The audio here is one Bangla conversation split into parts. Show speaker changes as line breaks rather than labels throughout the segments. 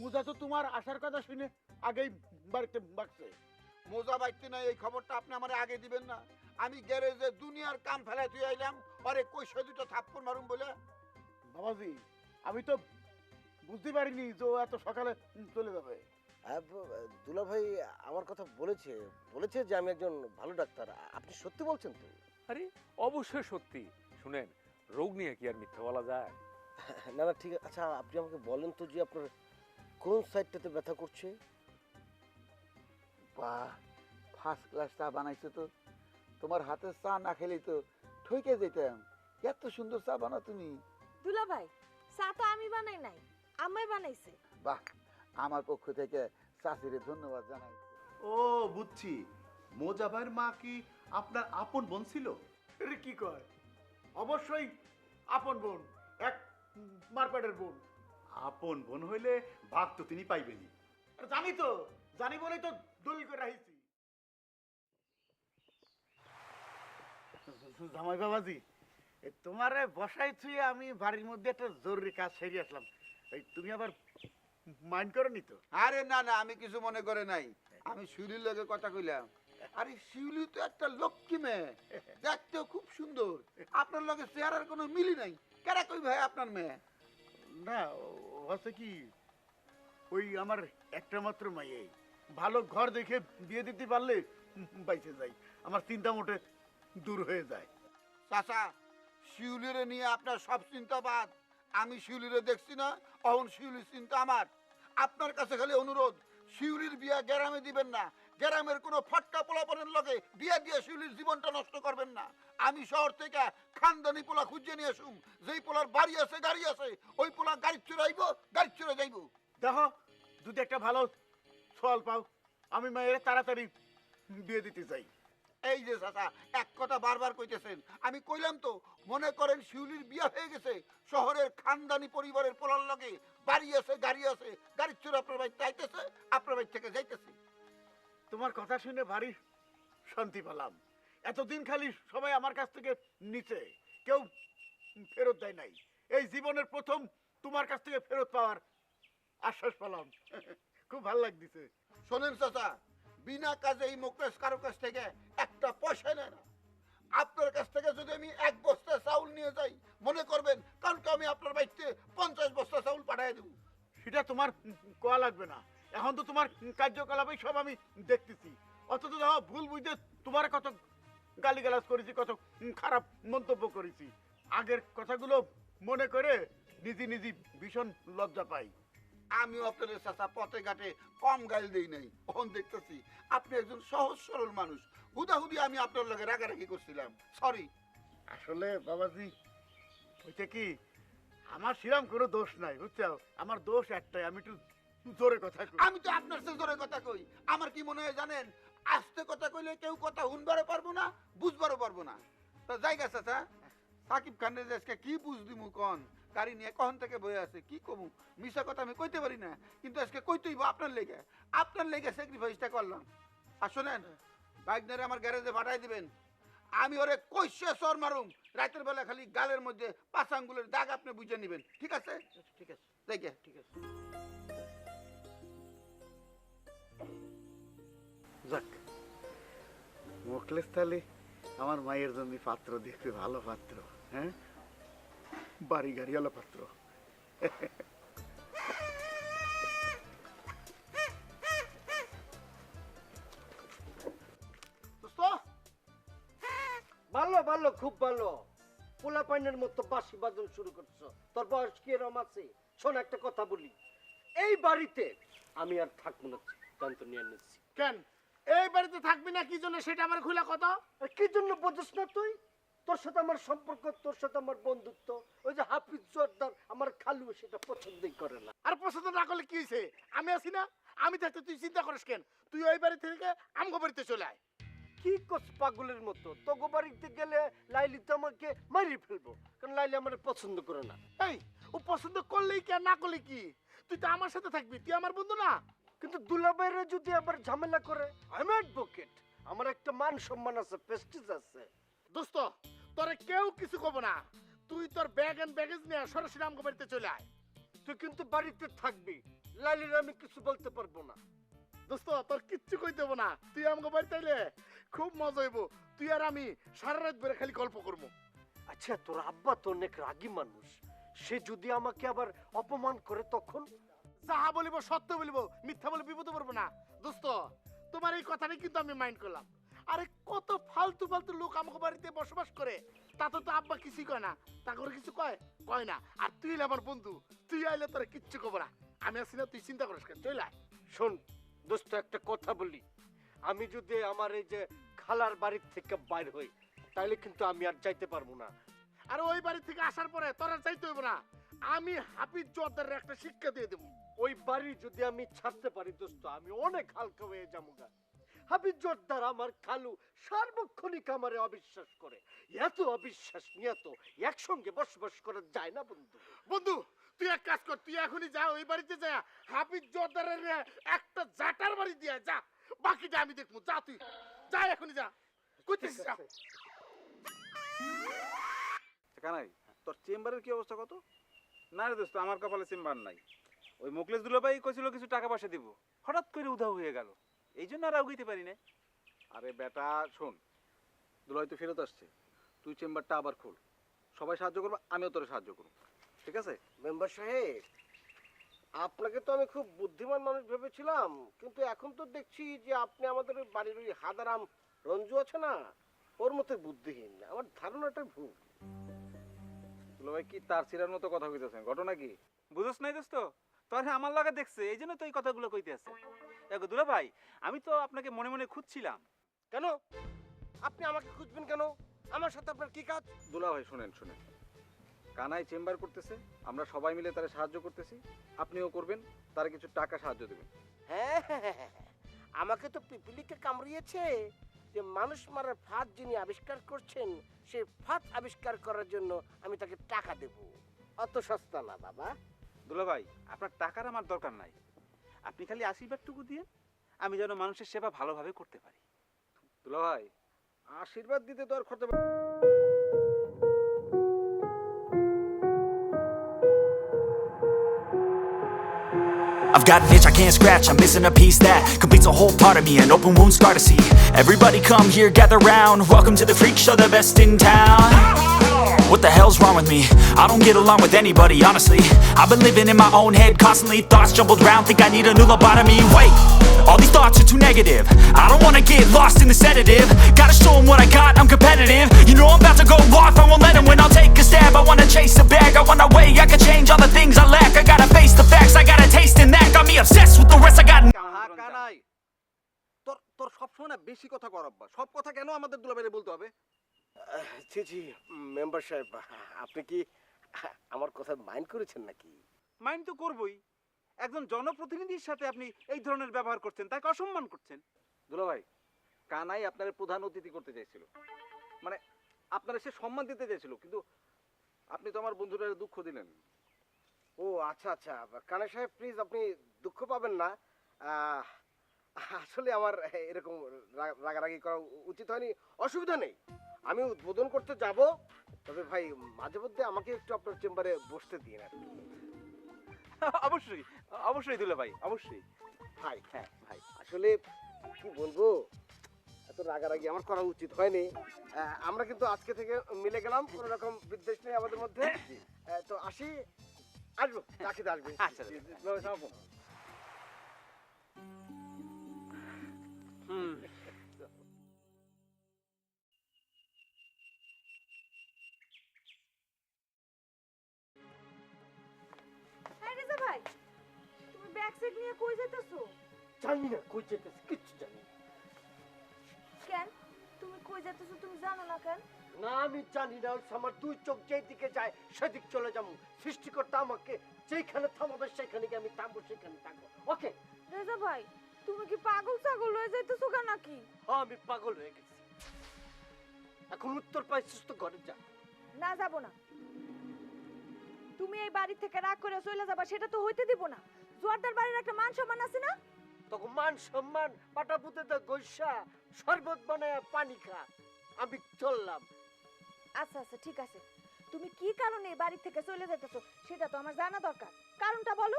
মোজা তো তোমার আসার কথা শুনে আগেই বাড়িতে বাড়ছে
মোজা বাইতে নাই এই খবরটা আপনি আমার আগে দিবেন না। আমি গ্যারেজে দুনিয়ার কাম ফেলাই তুই আইলাম আরে কইসা দুটো থাপ্পড় মারুম বলে?
বাবাজি আমি তো বুঝতে পারিনি যে ও এত সকালে চলে যাবে।
দুলা ভাই আমার কথা বলেছে বলেছে যে আমি একজন ভালো ডাক্তার। আপনি সত্যি বলছেন তো?
আরে অবশ্যই সত্যি। শুনেন রোগ নিয়ে কি আর মিথ্যা বলা যায়?
না না ঠিক আছে। আচ্ছা আপনি আমাকে বলেন তো যে আপনার কোন সাইডটাতে ব্যথা করছে?
বাহ ফার্স্ট ক্লাস চা বানাইছো তো। তোমার হাতের চা না খেলেই তো ঠইকে যেতাম এত সুন্দর চা বানাও তুমি।
দুলা ভাই চা তো আমি বানাই নাই আম্মাই বানাইছে।
বাহ আমার পক্ষ থেকে চাষিরে ধন্যবাদ জানাই।
ও বুঝছি। মোজা ভাইয়ের মা কি আপনার আপন বোন ছিল?
আরে কি কয়? অবশ্যই আপন বোন। মারপেটের বোন।
আপন বোন হইলে ভাগ তো তিনি পাইবেনই।
আরে জানি তো জানি বলেই তো দলিল করে রাখিছি। জামাই বাবাজি এ তোমারে বসাই থুয়ে আমি বাড়ির মধ্যে একটা জরুরি কাজ সেরে আসলাম। এই তুমি আবার মাইন্ড করনি তো?
আরে না না আমি কিছু মনে করে নাই। আমি শিউলির লগে কথা কইলাম। আরে শিউলি তো একটা লক্ষ্মী মেয়ে দেখতেও খুব সুন্দর। আপনার লগে চেহারার কোনো মিলি নাই। কেরা কই ভাই আপনার মেয়ে?
না, হচ্ছে কি, ওই আমার একটা মাত্র মাইয়ে। ভালো ঘর দেখে বিয়ে দিতে পারলে বাইচে যাই। আমার চিন্তা মোটে দূর হয়ে যায়।
চাচা, শিউলিরে নিয়ে আপনার সব চিন্তা বাদ। আমি শিউলিরে দেখছি না, অহন শিউলির চিন্তা আমার। আপনার কাছে খালি অনুরোধ, শিউলির বিয়া গ্যারামে দিবেন না। গ্যারামের কোনো ফটকা পোলাপনের লগে বিয়া দিয়ে শিউলির জীবনটা নষ্ট করবেন না। আমি শহর থেকে খানদানি পোলা খুঁজে নিয়ে আসুম। যেই পোলার বাড়ি আছে গাড়ি আছে ওই পোলা গাড়ি চুরাইব গাড়ি চুরে যাইব।
দেখো যদি একটা ভালো ফল পাও। আমি মায়ের তাড়াতাড়ি বিয়ে দিতে চাই।
এই যে চাচা এক কথা বারবার কইতেছেন। আমি কইলাম তো মনে করেন শিউলির বিয়া হয়ে গেছে শহরের খানদানি পরিবারের পোলার লগে বাড়ি আছে গাড়ি আছে গাড়ির চোর আপনার বাড়ি চাইতেছে আপনার বাড়ি থেকে যাইতেছে।
তোমার কথা শুনে ভারী শান্তি পেলাম। এতদিন খালি সবাই আমার কাছ থেকে নিচে কেউ ফেরত দেয় নাই। এই জীবনের প্রথম তোমার কাছ থেকে ফেরত পাওয়ার আশ্বাস পেলাম। খুব ভালো লাগতেছে।
শোনেন চাচা বিনা কাজে এই মুকেশ কারও কাছ থেকে একটা পয়সা নেয় না। আপনার কাছ থেকে যদি আমি এক বস্তা চাউল নিয়ে যাই মনে করবেন কারণ আমি আপনার বাড়িতে পঞ্চাশ বস্তা চাউল পাঠিয়ে দেবো।
সেটা তোমার কোয়া লাগবে না। এখন তো তোমার কার্যকলাপই সব আমি দেখতেছি। অথচ দেখো ভুল বুঝতে তোমার কত গালিগালাজ করেছি কত খারাপ মন্তব্য করেছি। আগের কথাগুলো মনে করে নিজে নিজে ভীষণ লজ্জা পাই।
আমি আপনাদের চাচা পথে ঘাটে কম গাইল দেই নাই। এখন দেখতেছি আপনি একজন সহজ সরল মানুষ। হুদাহুদি আমি আপনার লগে রাগারাগি করছিলাম। সরি
আসলে বাবাজি ওইটা কি? আমার সেরকম কোনো দোষ নাই বুঝছ? আমার দোষ একটাই আমি একটু জোরে কথা কই।
আমি তো আপনার সাথে ধরে কথা কই। আমার কি মনে হয় জানেন আস্তে কথা কইলে কেউ কথা শুনবারও পারব না বুঝবারও পারব না। তা জায়গা চাচা সাকিব খানের আজকে কি বুঝ দিমু কন? গাড়ি নিয়ে কখন থেকে বয়ে আছে কি কমু? মিশা কথা আমি কইতে পারি না কিন্তু আজকে কইতেই আপনার লেগে। আপনার লেগে স্যাক্রিফাইসটা করলাম। আর শোনেন বাইক ধরে আমার গ্যারেজে পাঠাই দিবেন। আমি ওরে কইসে সর মারুম। রাতের বেলা খালি গালের মধ্যে পাঁচ আঙ্গুলের দাগ আপনি বুঝে নেবেন। ঠিক আছে?
ঠিক আছে।
দেখে।
ঠিক আছে। যাক মোকলেস তাহলে আমার মায়ের জন্য পাত্র দেখবে ভালো পাত্র হ্যাঁ? বাড়ি গাড়িওয়ালা পাত্র।
ভালো ভালো, খুব ভালো। পোলা পাইনের মতো বাসি বাজন শুরু করছ। তোর বয়স কি এরম আছে? শোন, একটা কথা বলি। এই বাড়িতে আমি আর থাকব না, সিদ্ধান্ত নিয়ে নিচ্ছি।
কেন? এই বাড়িতে থাকবি না কি জন্য সেটা আমার খুলে কথা
আর কি জন্য বোঝিস না তুই? তোর সাথে আমার সম্পর্ক তোর সাথে আমার বন্ধুত্ব ওই যে হাফিজ জোরদার আমার খালু সেটা পছন্দই করে না।
আর পছন্দ না করলে কি হয়েছে? আমি আছি না? আমি থাকতে তুই চিন্তা করিস কেন? তুই ওই বাড়ি থেকে আমগো বাড়িতে চলে আয়।
কি কস পাগলের মতো? তোগো বাড়িতে গেলে লাইলি তো আমাকে মারি ফেলব কারণ লাইলি আমার পছন্দ করে না।
এই ও পছন্দ করলেই কি আর না করলে কি? তুই তো আমার সাথে থাকবি তুই আমার বন্ধু না?
কিন্তু দুলাভাইরা যদি আবার ঝামেলা করে আমি অ্যাডভোকেট আমার একটা মান সম্মান আছে প্রেস্টিজ আছে।
দোস্ত তোরে কেউ কিছু কব না। তুই তোর ব্যাগ এন্ড ব্যাগেজ নিয়ে সরাসরি আমগো বাড়িতে চলে আয়।
তুই কিন্তু বাড়িতে থাকবি
লাইলির আমি কিছু বলতে পারব না।
দোস্ত তোর কিচ্ছু কই হব না। তুই আমাকে বাড়িতে আইলে খুব মজা হইব। তুই আর আমি সারা রাত বেড়ে খালি গল্প করব।
আচ্ছা তোর আব্বা তো অনেক রাগী মানুষ। সে যদি আমাকে আবার অপমান করে তখন?
যাহা বলিব সত্য বলিব মিথ্যা বলে বিপদে পড়ব না। দোস্ত তোমার এই কথাটাই কিন্তু আমি মাইন্ড করলাম। আরে কত ফালতু ফালতু লোক আমাকে বাড়িতে বসবাস করে। তাতে তো আব্বা কিছুই কয় না। তা করে কিছু কয়? কয় না। আর তুই আমার বন্ধু। তুই আইলে তোরা কিচ্ছু কব না। আমি আছি না তুই চিন্তা করিস কেন? চলে
শোন দোস্ত একটা কথা বলি। আমি যদি আমার এই যে খালার বাড়ির থেকে বাইর হই তাহলে কিন্তু আমি আর যাইতে পারব না।
আর ওই বাড়ি থেকে আসার পরে তোরা চাইতে হইব না। আমি হাফিজ জোয়ারদারের একটা শিক্ষা দিয়ে দেবো।
ওই বাড়ি যদি আমি ছাড়তে পারি দোস্ত আমি অনেক হালকা হয়ে যাব গা। হাবিজ জোরদার আমার খালু সার্বক্ষণিক আমারে অবিশ্বাস করে। এত অবিশ্বাস নিয়ে তো একসঙ্গে বসবাস করা যায় না বন্ধু।
বন্ধু তুই এক কাজ কর তুই এখনই যা ওই বাড়িতে যা। হাফিজ জোয়ারদারের একটা জাটার বাড়ি দিয়ে যা। বাকিটা আমি দেখব। যা তুই যা এখনই যা। কইতেছিস যা।
কানাই তোর চেম্বারের কি অবস্থা কত? না রে দোস্ত আমার কপালে চেম্বার নাই। ওই মুকলেশ দুলাভাই কইছিল কিছু টাকা পয়সা দিব। হঠাৎ করে উধাও হয়ে গেল। এই জন্য আর আউগাইতে পারি না আরে বেটা শোন দুলাভাই তো ফেরত আসছে। তুই চেম্বারটা আবার খোল। সবাই সাহায্য করবে আমিও তোর সাহায্য করব। ঠিক আছে?
মেম্বার সাহেব আপনাকে তো আমি খুব বুদ্ধিমান মানুষ ভেবেছিলাম কিন্তু এখন তো দেখছি যে আপনি আমাদের ওই বাড়ির ওই হাদারাম রঞ্জু আছে না ওর মতো বুদ্ধিহীন। আমার ধারণাটা ভুল।
দুলাভাই কি তার ছিড়ার মতো কথা কইতেছেন? ঘটনা কি?
বুঝছ নাই দোস্ত? তোর আমার লাগা দেখছে এই জন্য তো এই কথাগুলো কইতে আছে। দেখো দুলা ভাই আমি তো আপনাকে মনে মনে খুঁজছিলাম।
কেন? আপনি আমাকে খুঁজবেন কেন? আমার সাথে আপনার কি কাজ?
দুলাভাই শুনেন শুনেন। কানাই চেম্বার করতেছে আমরা সবাই মিলে তারে সাহায্য করতেছি। আপনিও করবেন তারে কিছু টাকা সাহায্য দেবেন।
হ্যাঁ আমাকে তো পিপিলিকে কামড়িয়েছে যে মানুষ মারার ফাঁদ যিনি আবিষ্কার করছেন সেই ফাঁদ আবিষ্কার করার জন্য আমি তাকে টাকা দেব। অত সস্তা না বাবা।
দুলা আপনার টাকার আমার দরকার নাই আপনি খালি আশীর্বাদটুকু দিয়ে আমি যেন মানুষের সেবা ভালোভাবে করতে পারি
দুলাভাই আশীর্বাদ দিতে তো আর খরচা
I've got an itch I can't scratch, I'm missing a piece that completes a whole part of me, an open wound scar to see. Everybody come here, gather round, welcome to the freak show, the best in town. What the hell's wrong with me? I don't get along with anybody, honestly. I've been living in my own head, constantly thoughts jumbled round, think I need a new lobotomy. Wait, all these thoughts are too negative. I don't wanna get lost in the sedative. Gotta show 'em what I got, I'm competitive. You know I'm about to go off, I won't let 'em win, I'll take a stab. I wanna chase a bag, I wanna weigh, I can change all the things I lack. I gotta face the facts, I got a taste in that. Got me obsessed with the rest, I got
Kanai তোর তোর সবসময় না বেশি কথা কর আব্বা সব কথা কেন আমাদের দুলাভাইরে বলতে হবে
জি জি মেম্বার সাহেব আপনি কি আমার কথা মাইন্ড করেছেন নাকি?
মাইন্ড তো করবই। একজন জনপ্রতিনিধির সাথে আপনি এই ধরনের ব্যবহার করছেন তাকে অসম্মান করছেন।
দুলাভাই কানাই আপনার প্রধান অতিথি করতে চাইছিল। মানে আপনারা সে সম্মান দিতে চাইছিল কিন্তু আপনি তো আমার বন্ধুরা দুঃখ দিলেন।
ও আচ্ছা আচ্ছা কানা সাহেব প্লিজ আপনি দুঃখ পাবেন না। আসলে আমার এরকম রাগারাগি করা উচিত হয়নি অসুবিধা নেই। আমি উদ্বোধন করতে যাব তবে ভাই মাঝে মধ্যে আমাকে একটু আপনার চেম্বারে বসতে দিন আর।
অবশ্যই অবশ্যই দুলা ভাই অবশ্যই।
ভাই হ্যাঁ ভাই আসলে কি বলব এত রাগারাগি আমার করা উচিত হয়নি। আমরা কিন্তু আজকে থেকে মিলে গেলাম কোনো রকম বিদ্বেষ নেই আমাদের মধ্যে। তো আসি আসব চাকরিতে আসবে।
আচ্ছা, আচ্ছা। হুম।
জানি না কই যেতেছে কিচ্ছু জানি না।
কেন? তুমি কই যাইতেছো তুমি জানো না কেন?
না আমি জানি না ওই আমার দুই চোখ যায় সেদিক চলে যাব। সৃষ্টিকর্তা আমাকে যেখানে থামাবে সেখানে গিয়ে আমি থামবো সেখানে থাকব। ওকে?
রেজা ভাই তুমি কি পাগল ছাগল হয়ে যাইতেছো কেন নাকি?
হ্যাঁ আমি পাগল হয়ে গেছি। এখন উত্তর পাইছিস তো ঘরে যা।
না যাব না। তুমি এই বাড়ি থেকে রাগ করে চলে যাবা সেটা তো হইতে দিব না। জোয়ারদার বাড়ির একটা মান সম্মান আছে না?
তখন মান সম্মান পাটা পুঁতে তো গৈসা শরবত বানায় পানি খা। আমি চললাম।
আচ্ছা আচ্ছা ঠিক আছে। তুমি কি কারণে বাড়ি থেকে চলে যাইতেছো সেটা তো আমার জানা দরকার। কারণটা বলো।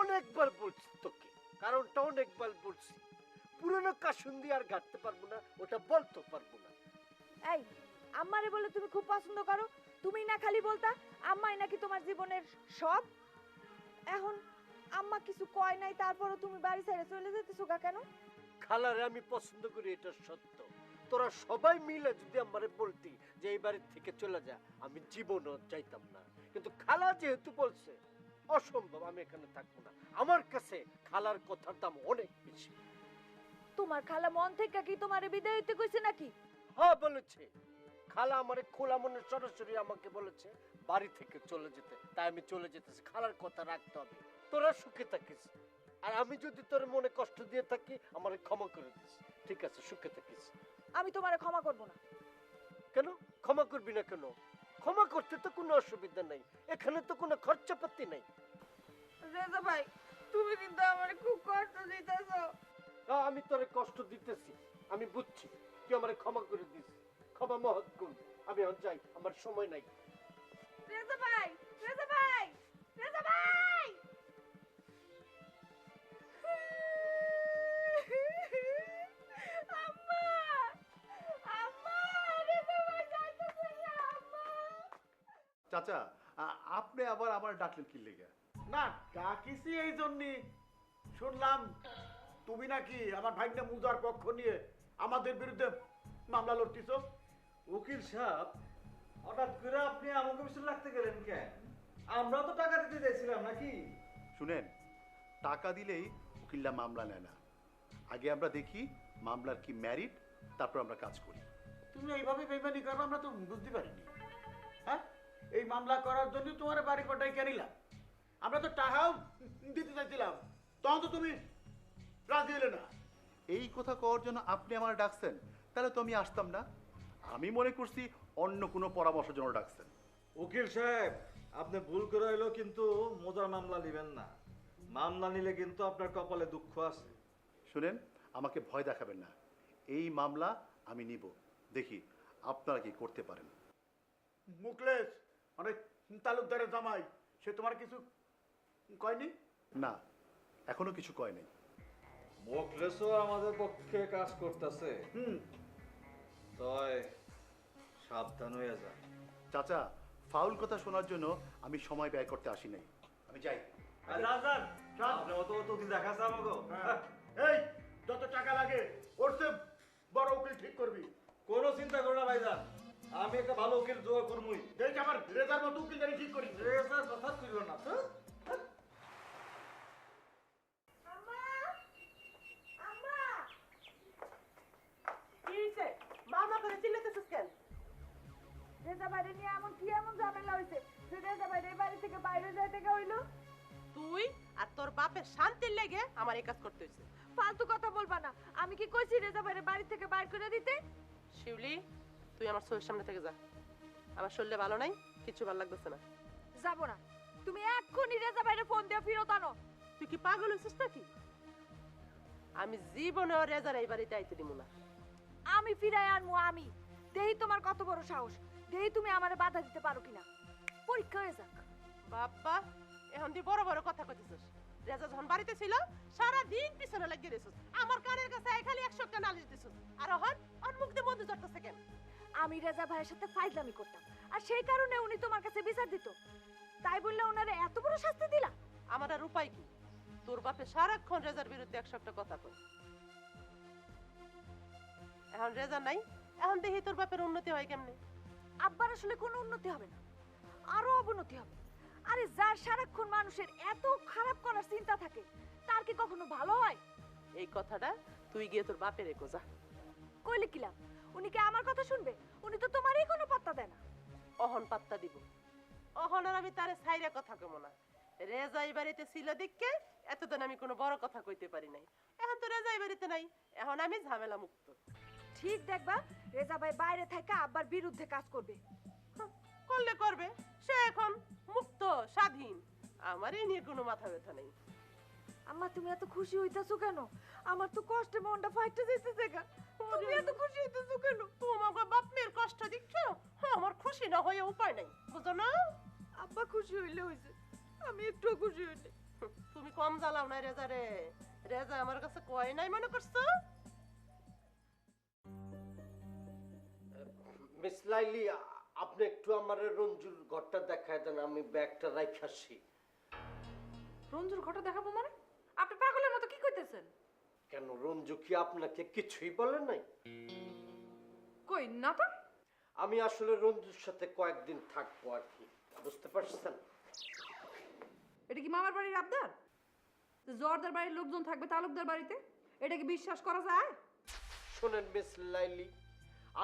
অনেকবার বলছি তোকে। কারণটা অনেকবার বলছি। পুরনো কাসুন্দি আর ঘাটতে পারব না ওটা বলতে পারব না।
এই আম্মারে বলে তুমি খুব পছন্দ করো। তুমি না খালি বলতা আম্মাই নাকি তোমার জীবনের সব? এখন আম্মা কিছু কয় নাই তারপরও তুমি বাড়ি ছেড়ে চলে যেতেছো গা কেন?
খালারে আমি পছন্দ করি এটা সত্য। তোরা সবাই মিলে যদি আমারে বলতি যে এই বাড়ির থেকে চলে যা আমি জীবনও চাইতাম না। কিন্তু খালা যেহেতু বলছে অসম্ভব আমি এখানে থাকব না। আমার কাছে খালার কথার দাম অনেক বেশি।
তোমার খালা মন থেকে কি তোমারে বিদায় হইতে কইছে নাকি?
হ্যাঁ বলেছে। খালা আমারে খোলা মনে সরাসরি আমাকে বলেছে বাড়ি থেকে চলে যেতে। তাই আমি চলে যেতেছি। খালার কথা রাখতে হবে। তোরা সুখে থাকিস। আর আমি যদি তোর মনে কষ্ট দিয়ে থাকি আমারে ক্ষমা করে দিস। ঠিক আছে সুখে থাকিস।
আমি তোমারে ক্ষমা করব না।
কেন? ক্ষমা করবি না কেন? ক্ষমা করতে তো কোনো অসুবিধা নাই। এখানে তো কোনো খরচাপাতি নাই।
রেজা ভাই তুমি কিন্তু আমারে খুব কষ্ট দিতেছো।
আমি তোরে কষ্ট দিতেছি। আমি বুঝছি তুই আমারে ক্ষমা করে দিস। ক্ষমা মহৎ গুণ। আমি এখন যাই আমার সময় নাই।
রেজা ভাই রেজা ভাই রেজা ভাই!
চাচা আপনি আবার আমার ডাকলেন কি লেগে?
না ডাকিছি এই জন্যে। শুনলাম তুমি নাকি আমার ভাইটা মুজার পক্ষ নিয়ে আমাদের বিরুদ্ধে মামলা লড়তিছ?
উকিল সাহেব হঠাৎ করে আপনি আমাকে পিছনে রাখতে গেলেন কেন? আমরা তো টাকা দিতে চাইছিলাম নাকি?
শুনেন টাকা দিলেই উকিল্লা মামলা নেয় না। আগে আমরা দেখি মামলার কি ম্যারিট তারপর আমরা কাজ করি।
তুমি এইভাবে বেমানি করো আমরা তো বুঝতে পারিনি। এই মামলা করার জন্য তোমার বাড়ি কটাই কেনিলাম আমরা তো টাকাও দিতে চাইছিলাম। তখন তো তুমি রাজি হলে না।
এই কথা কওয়ার জন্য আপনি আমার ডাকছেন তাহলে তো আমি আসতাম না। আমি মনে করছি অন্য কোনো পরামর্শের জন্য ডাকছেন।
উকিল সাহেব আপনি ভুল করে হইল কিন্তু মোজার মামলা নেবেন না। মামলা নিলে কিন্তু আপনার কপালে দুঃখ আছে।
শুনেন আমাকে ভয় দেখাবেন না। এই মামলা আমি নিব। দেখি আপনারা কি করতে পারেন।
মুকলেশ মানে তালুকদারের জামাই সে তোমার কিছু কয়নি?
না এখনও কিছু কয়নি।
মোকলেসও আমাদের পক্ষে কাজ করতেছে।
হুম।
তয় সাবধান হয়ে যা।
চাচা ফাউল কথা শোনার জন্য আমি সময় ব্যয় করতে আসি নাই। আমি যাই।
আপনি অত অত উকিল দেখাচ্ছে আমাকে
হ্যাঁ। এই যত টাকা লাগে ওর চেয়ে বড় উকিল ঠিক করবি।
কোনো চিন্তা করো না ভাইজান। আমি একটা ভালো উকিল জোগাড় করবই
দেখ আমার রেজার মতো উকিল জানি ঠিক করি।
রেজার কথা করিল না তো
আম্মা! আম্মা!
কি হইছে? মামা করে চিল্লাতেছিস কেন?
রেজা বাইরে নিয়ে এমন কি এমন ঝামেলা হয়েছে যে রেজা বাইরে বাড়ি থেকে বাইরে যাইতে হইল?
তুই আর তোর বাপের শান্তির লেগে আমার এই কাজ করতে হইছে।
ফালতু কথা বলবা না। আমি কি কইছি রেজা বাইরে বাড়ি থেকে বাইর করে দিতে?
শিউলি তুই আমার চোখের সামনে থেকে যা। আমার শরীরে ভালো নাই কিছু ভালো লাগতেছে না।
যাব না। তুমি এক্ষুনি রেজা বাইরে ফোন দিয়ে ফিরত আনো।
তুই কি পাগল হয়েছিস নাকি? আমি জীবনে রেজার এই বাড়িতে আইতে দিব না।
আমি ফিরাই আনমু আমি। দেহি তোমার কত বড় সাহস। দেহি তুমি আমারে বাধা দিতে পারো কিনা। পরীক্ষা হয়ে যাক।
বাবা এখন তুই বড় বড় কথা কইতেছিস। রেজা যখন বাড়িতে ছিল সারা দিন পিছনে লাগিয়ে রেছিস আমার কানের কাছে খালি একশো একটা নালিশ দিছিস। আর হন আর মুখ দিয়ে মধু চড়তেছে কেন?
আমি রেজা ভাইয়ের সাথে ফাইজলামি করতাম। আর সেই কারণে উনি তোমার কাছে বিচার দিত। তাই বললে ওনারে এত বড় শাস্তি দিলা
আমার আর উপায় কি? তোর বাপে সারাক্ষণ রেজার বিরুদ্ধে একশো একটা কথা কয়। এখন রেজা নাই এখন দেখি তোর বাপের উন্নতি হয় কেমনে?
আব্বার আসলে কোনো উন্নতি হবে না আরও অবনতি হবে। আরে যার সারাক্ষণ মানুষের এত খারাপ করার চিন্তা থাকে তার কি কখনো ভালো হয়?
এই কথাটা তুই গিয়ে তোর বাপের একো যা।
কইলে কিলাম উনি কি আমার কথা শুনবে? উনি তো তোমারই কোনো পাত্তা দেয় না।
অহন পাত্তা দিব। অহন আর আমি তারে সাইরা কথা কমো না। রেজা এই বাড়িতে ছিল দিককে এতদিন আমি কোনো বড় কথা কইতে পারি নাই। এখন তো রেজা এই বাড়িতে নাই এখন আমি ঝামেলা মুক্ত।
ঠিক দেখবা রেজা ভাই বাইরে থেকে আব্বার বিরুদ্ধে কাজ করবে।
করলে করবে। সে এখন মুক্ত স্বাধীন। আমার এই নিয়ে কোনো মাথা ব্যথা নেই।
আম্মা তুমি এত খুশি হইতাছো কেন? আমার তো কষ্টে মনটা ফাইটে যেতেছে গা। তুমি এত খুশি হইতাছো কেন?
তোমাকে বাপ মেয়ের কষ্ট দিচ্ছ? আমার খুশি না হয়ে উপায় নাই বুঝো না?
আব্বা খুশি হইলে হইছে আমি একটু খুশি হইনি।
তুমি কম জ্বালাও না রেজা রে। রেজা আমার কাছে কয় নাই মনে করছ?
মিস লাইলি আপনি একটু আমার রঞ্জুর ঘরটা দেখায় দেন আমি ব্যাগটা রাইখে
রঞ্জুর ঘটা দেখাবো মানে? আপনি পাগলের মতো কি করতেছেন
কেন রঞ্জু কি আপনাকে কিছুই বলে নাই?
কই না তো
আমি আসলে রঞ্জুর সাথে কয়েকদিন থাকব আর কি বুঝতে পারছেন?
এটা কি মামার বাড়ির আবদার? জর্দার বাড়ির লোকজন থাকবে তালুকদার বাড়িতে? এটা কি বিশ্বাস করা যায়?
শোনেন মিস লাইলি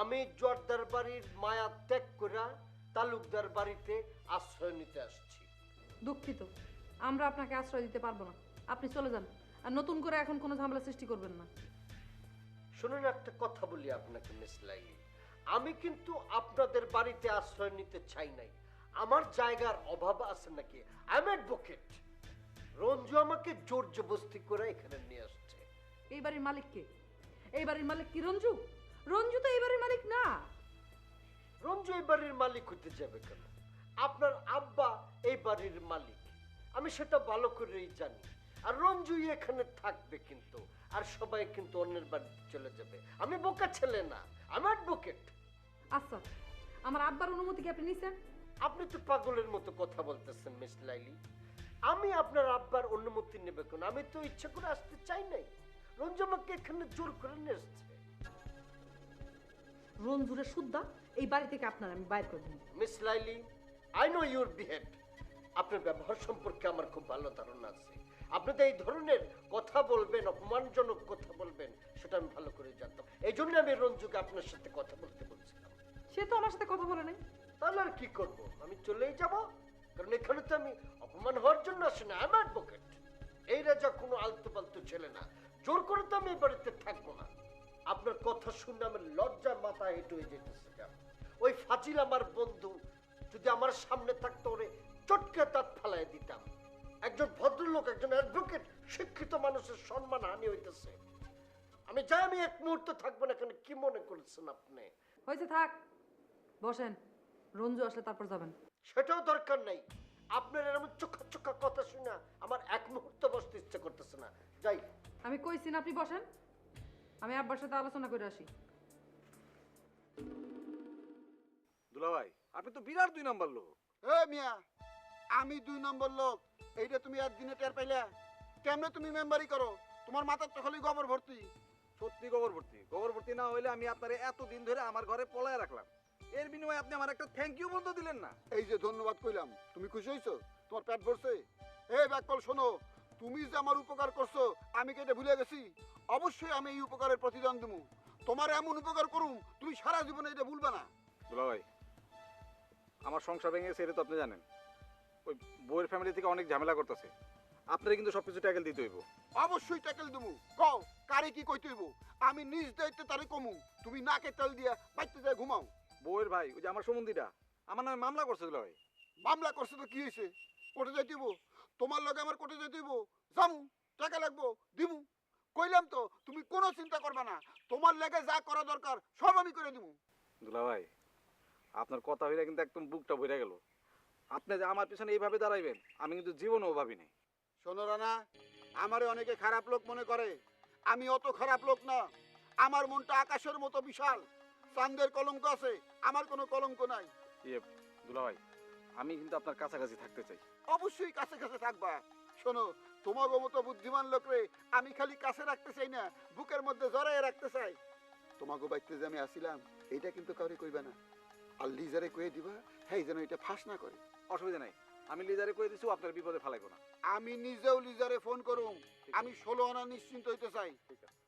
আমি জর্দার বাড়ির মায়া ত্যাগ করে তালুকদার বাড়িতে আশ্রয় নিতে আসছি।
দুঃখিত আমরা আপনাকে আশ্রয় দিতে পারব না। আপনি চলে যান। আর নতুন করে এখন কোনো ঝামেলা সৃষ্টি করবেন না।
শুনুন একটা কথা বলি আপনাকে মিস লাইলি। আমি কিন্তু আপনাদের বাড়িতে আশ্রয় নিতে চাই নাই। আমার জায়গার অভাব আছে নাকি? আই এম অ্যাডভোকেট রঞ্জু আমাকে জোর জবস্তি করে এখানে নিয়ে আসছে।
এই বাড়ির মালিক কে? এই বাড়ির মালিক কি রঞ্জু? রঞ্জু তো এই বাড়ির মালিক না।
রঞ্জু এই বাড়ির মালিক হতে যাবে কেন? আপনার আব্বা এই বাড়ির মালিক। আমি সেটা ভালো করেই জানি। আর রঞ্জুই এখানে থাকবে কিন্তু আর সবাই কিন্তু অন্যের বাড়িতে চলে যাবে। আমি বোকা ছেলে না আমি অ্যাডভোকেট
আচ্ছা আমার আব্বার অনুমতি কি আপনি নিছেন?
আপনি তো পাগলের মতো কথা বলতেছেন মিস লাইলি। আমি আপনার আব্বার অনুমতি নেবে কেন? আমি তো ইচ্ছা করে আসতে চাই নাই। রঞ্জু আমাকে এখানে জোর করে নিয়ে এসছে।
রঞ্জুরের সুদ্ধা এই বাড়ি থেকে আপনার আমি বাইর করে দিন
miss Lily I know your behave আপনার ব্যবহার সম্পর্কে আমার খুব ভালো ধারণা আছে। আপনি তো এই ধরনের কথা বলবেন অপমানজনক কথা বলবেন সেটা আমি ভালো করে জানতাম। এই জন্য আমি রঞ্জুকে আপনার সাথে কথা বলতে বলছিলাম।
সে তো আমার সাথে কথা বলে নাই।
তাহলে আর কি করব? আমি চলেই যাব। কারণ এখানে তো আমি অপমান হওয়ার জন্য আসি না আমি অ্যাডভোকেট এই রাজা কোনো আলতু পালতু ছেলে না। জোর করে তো আমি বাড়িতে থাকব না। আপনার কথা শুনে আমার লজ্জা মাথা হেঁটে হয়ে যেতেছে ওই ফাজিল আমার বন্ধু যদি আমার সামনে থাকতো ওরে চটকে দাঁত ফালাই দিতাম। একজন ভদ্রলোক একজন অ্যাডভোকেট শিক্ষিত মানুষের সম্মান হানি হইতেছে। আমি যাই আমি এক মুহূর্ত থাকব না কেন কি মনে করেছেন আপনি?
হয়েছে থাক বসেন রঞ্জু আসলে তারপর যাবেন।
সেটাও দরকার নাই। আপনার এরকম চোখা চোখা কথা শুনে আমার এক মুহূর্ত বসতে ইচ্ছে করতেছে না। যাই।
আমি কইছি না আপনি বসেন। আমি আব্বার সাথে আলোচনা করে আসি।
দুলাভাই আপনি তো বিরাট দুই নাম্বার লোক।
এ মিয়া। আমি দুই নম্বর লোক। এইটা তুমি একদিনে টের পাইলা। কেমনে তুমি মেম্বারি করো? তোমার মাথার তো খালি গোবর ভর্তি।
সত্যি গোবর ভর্তি। গোবর ভর্তি না হইলে আমি আপনার এত দিন ধরে আমার ঘরে পলায় রাখলাম। এর বিনিময়ে আপনি আমার একটা থ্যাংক ইউ বলতে দিলেন না।
এই যে ধন্যবাদ কইলাম। তুমি খুশি হইছো? তোমার পেট ভরছে? এই ব্যাকল শোনো। তুমি যে আমার উপকার করছ আমি কি এটা ভুলে গেছি? অবশ্যই আমি এই উপকারের প্রতিদান দেবো তোমার এমন উপকার করুম তুমি সারা জীবনে এটা ভুলবে না।
দুলাভাই আমার সংসার ভেঙে গেছে এটা তো আপনি জানেন। ওই বউয়ের ফ্যামিলি থেকে অনেক ঝামেলা করতেছে। আপনারা কিন্তু সবকিছু ট্যাকেল দিতে হইব।
অবশ্যই ট্যাকেল দেবো কও কারে কি কইতে হইব? আমি নিজ দায়িত্বে তারে কমু। তুমি নাকে তেল দিয়া বাইতে যায় ঘুমাও।
বউয়ের ভাই ওই যে আমার সম্বন্ধীটা আমার নামে মামলা করছে দুলাভাই
মামলা করছে তো কি হয়েছে কোর্টে যাইতে হইব? তোমার লগে আমার কোর্টে যাইতে হইব? যামু টাকা লাগবো দিমু। কইলাম তো তুমি কোনো চিন্তা করবে না। তোমার লেগে যা করা দরকার সব আমি করে দিমু।
দুলাভাই আপনার কথা হইলে কিন্তু একদম বুকটা ভরে গেল। আপনি যে আমার পিছনে এইভাবে দাঁড়াইবেন আমি কিন্তু জীবনেও ভাবি নাই
শোনো রানা আমারে অনেকে খারাপ লোক মনে করে। আমি অত খারাপ লোক না। আমার মনটা আকাশের মতো বিশাল। চান্দের কলঙ্ক আছে আমার কোনো কলঙ্ক নাই।
ইয়ে দুলাভাই আমি কিন্তু আপনার কাছাকাছি থাকতে চাই।
অবশ্যই কাছে কাছে থাকবা। শোনো তোমার মতো বুদ্ধিমান লোকরে আমি খালি কাছে রাখতে চাই না বুকের মধ্যে জড়াইয়ে রাখতে চাই। তোমাকে বাইতে যে আমি আসিলাম এটা কিন্তু কাউরে কইবা না। আর লিজারে কয়ে দিবা হ্যাঁ যেন এটা ফাঁস না করে।
অসুবিধা নাই। আমি লিজারে কই দিছি আপনার বিপদে ফেলাইবো না।
আমি নিজেও লিজারে ফোন করুম। আমি ষোলো আনা নিশ্চিন্ত হইতে চাই।
ঠিক আছে।